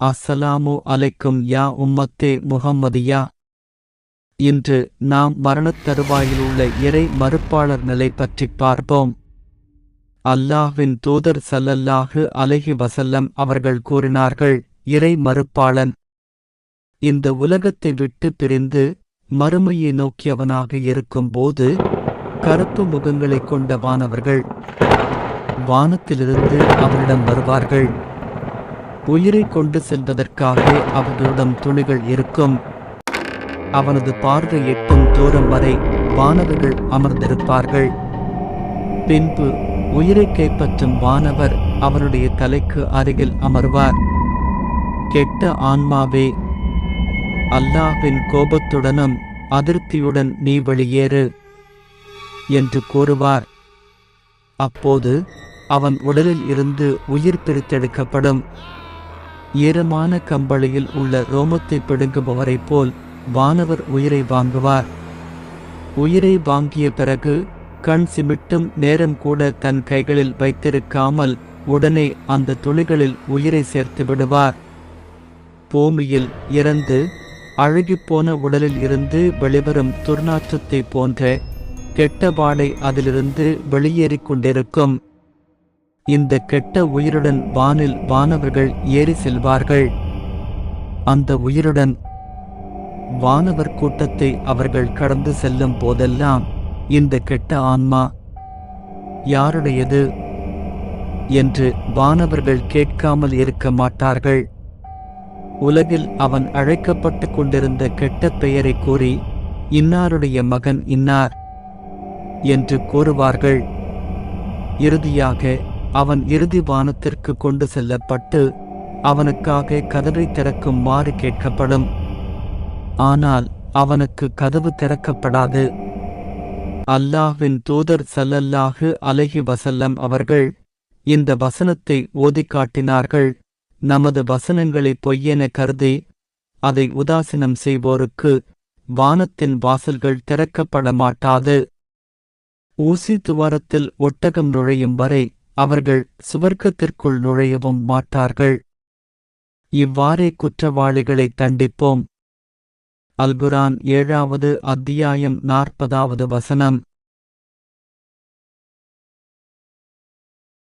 அஸ்ஸலாமு அலைக்கும் யா உம்மத்தே முஹம்மதியா? இன்று நாம் மரணத்தருவாயில் உள்ள இறை மறுப்பாளர் நிலை பற்றி பார்ப்போம். அல்லாஹ்வின் தூதர் சல்லல்லாஹு அலஹி வசல்லம் அவர்கள் கூறினார்கள் இறை மறுப்பாளன். இந்த உலகத்தை விட்டு பிரிந்து மறுமையை நோக்கியவனாக இருக்கும்போது கருப்பு முகங்களைக் கொண்ட வானவர்கள் வானத்திலிருந்து அவரிடம் வருவார்கள். உயிரை கொண்டு சென்றதற்காக அவர்களிடம் துணிகள் இருக்கும். அவனது பார்வை எட்டும் தூரம் வரை வானவர்கள் அமர்ந்திருப்பார்கள். பின்பு உயிரை கைப்பற்றும் வானவர் அவனுடைய தலைக்கு அருகில் அமர்வார். கெட்ட ஆன்மாவே அல்லாஹின் கோபத்துடனும் அதிருப்தியுடன் நீ வெளியேறு என்று கூறுவார். அப்போது அவன் உடலில் இருந்து உயிர் பிரித்தெடுக்கப்படும். ஈரமான கம்பளியில் உள்ள ரோமத்தை பிடுங்குபவரைப் போல் வானவர் உயிரை வாங்குவார். உயிரை வாங்கிய பிறகு கண் சிமிட்டும் நேரம் கூட தன் கைகளில் வைத்திருக்காமல் உடனே அந்த துளிகளில் உயிரை சேர்த்து விடுவார். பூமியில் இறந்து அழுகிப்போன உடலில் இருந்து வெளிவரும் துர்நாற்றத்தை போன்ற கெட்ட பாடை அதிலிருந்து வெளியேறிக் கொண்டிருக்கும். இந்த கெட்ட உயிருடன் வானில் வானவர்கள் ஏறி செல்வார்கள். அந்த உயிருடன் வானவர் கூட்டத்தை அவர்கள் கடந்து செல்லும் போதெல்லாம் இந்த கெட்ட ஆன்மா யாருடையது? என்று வானவர்கள் கேட்காமல் இருக்க மாட்டார்கள். உலகில் அவன் அழைக்கப்பட்டு கொண்டிருந்த கெட்ட பெயரை கூறி இன்னாருடைய மகன் இன்னார்? என்று கூறுவார்கள். இறுதியாக அவன் இறுதி வானத்திற்கு கொண்டு செல்லப்பட்டு அவனுக்காக கதவை திறக்குமாறு கேட்கப்படும். ஆனால் அவனுக்கு கதவு திறக்கப்படாது. அல்லாஹ்வின் தூதர் சல்லல்லாஹு அலஹி வசல்லம் அவர்கள் இந்த வசனத்தை ஓதிக் காட்டினார்கள் நமது வசனங்களை பொய்யென கருதி அதை உதாசீனம் செய்வோருக்கு வானத்தின் வாசல்கள் திறக்கப்பட மாட்டாது ஊசி துவாரத்தில் ஒட்டகம் நுழையும் வரை அவர்கள் சுவர்க்கத்திற்குள் நுழையவும் மாட்டார்கள். இவ்வாறே குற்றவாளிகளை தண்டிப்போம். அல்புரான் ஏழாவது அத்தியாயம் நாற்பதாவது வசனம்.